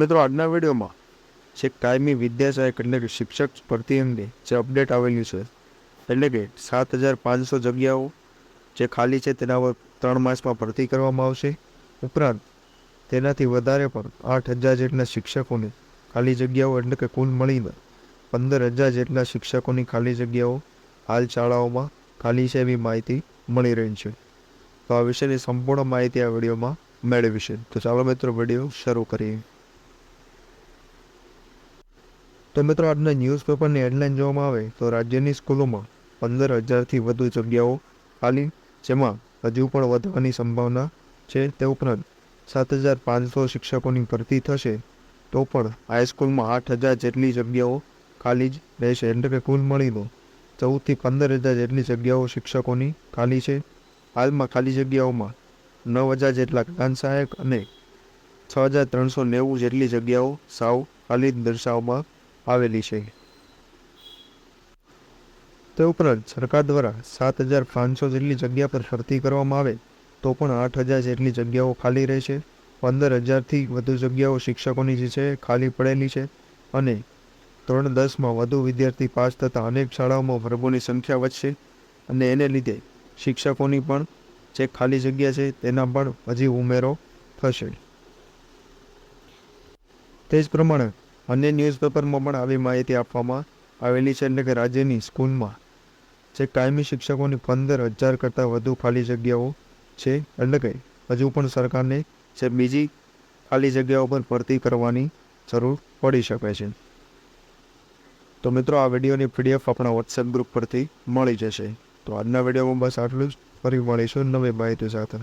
મિત્રો, આજના વિડીયોમાં જે કાયમી વિદ્યા સહાયક એટલે કે શિક્ષક ભરતી અંગે જે અપડેટ આવેલું છે, એટલે કે સાત હજાર પાંચસો જગ્યાઓ જે ખાલી છે, તેના પર ત્રણ માસમાં ભરતી કરવામાં આવશે. ઉપરાંત તેનાથી વધારે પણ આઠ હજાર જેટલા શિક્ષકોને ખાલી જગ્યાઓ એટલે કે કુલ મળીને પંદર હજાર જેટલા શિક્ષકોની ખાલી જગ્યાઓ હાલ શાળાઓમાં ખાલી છે એવી માહિતી મળી રહી છે. તો આ વિશેની સંપૂર્ણ માહિતી આ વિડીયોમાં મેળવીશું. તો ચાલો મિત્રો, વીડિયો શરૂ કરીએ. તો મિત્રો આજના ન્યૂઝપેપરની હેડલાઇન જોવામાં આવે તો રાજ્યની સ્કૂલોમાં પંદર હજારથી વધુ જગ્યાઓ ખાલી, જેમાં હજુ પણ વધવાની સંભાવના છે તે ઉપરાંત સાત હજાર પાંચસો શિક્ષકોની ભરતી થશે, તો પણ હાઈસ્કૂલમાં આઠ હજાર જેટલી જગ્યાઓ ખાલી જ રહેશે. એટલે કે કુલ મળીને ચૌદથી પંદર હજાર જેટલી જગ્યાઓ શિક્ષકોની ખાલી છે. હાલમાં ખાલી જગ્યાઓમાં નવ હજાર જેટલા જ્ઞાન સહાયક અને છ હજાર ત્રણસો નેવું જેટલી જગ્યાઓ સાવ ખાલી દર્શાવવામાં આવેલી છે. તે ઉપરાંત સરકાર દ્વારા સાત હજાર પાંચસો જેટલી જગ્યા પર ભરતી કરવામાં આવે, તો પણ આઠ હજાર જેટલી જગ્યાઓ ખાલી રહેશે પંદર હજારથી વધુ જગ્યાઓ શિક્ષકોની જે છે ખાલી પડેલી છે અને ધોરણ દસમાં વધુ વિદ્યાર્થી પાસ થતાં અનેક શાળાઓમાં વર્ગોની સંખ્યા વધશે અને એને લીધે શિક્ષકોની પણ જે ખાલી જગ્યા છે તેના પણ હજી ઉમેરો થશે. તે જ પ્રમાણે અન્ય ન્યૂઝપેપરમાં પણ આવી માહિતી આપવામાં આવેલી છે એટલે કે રાજ્યની સ્કૂલમાં, જે કાયમી શિક્ષકોની પંદર હજાર કરતાં વધુ ખાલી જગ્યાઓ છે એટલે કે હજુ પણ સરકારને જે બીજી ખાલી જગ્યાઓ પર ભરતી કરવાની જરૂર પડી શકે છે. તો મિત્રો, આ વિડીયોની પીડીએફ આપણા વોટ્સએપ ગ્રુપ પરથી મળી જશે. તો આજના વિડીયોમાં બસ આટલું જ. ફરી મળીશું નવી માહિતી સાથે.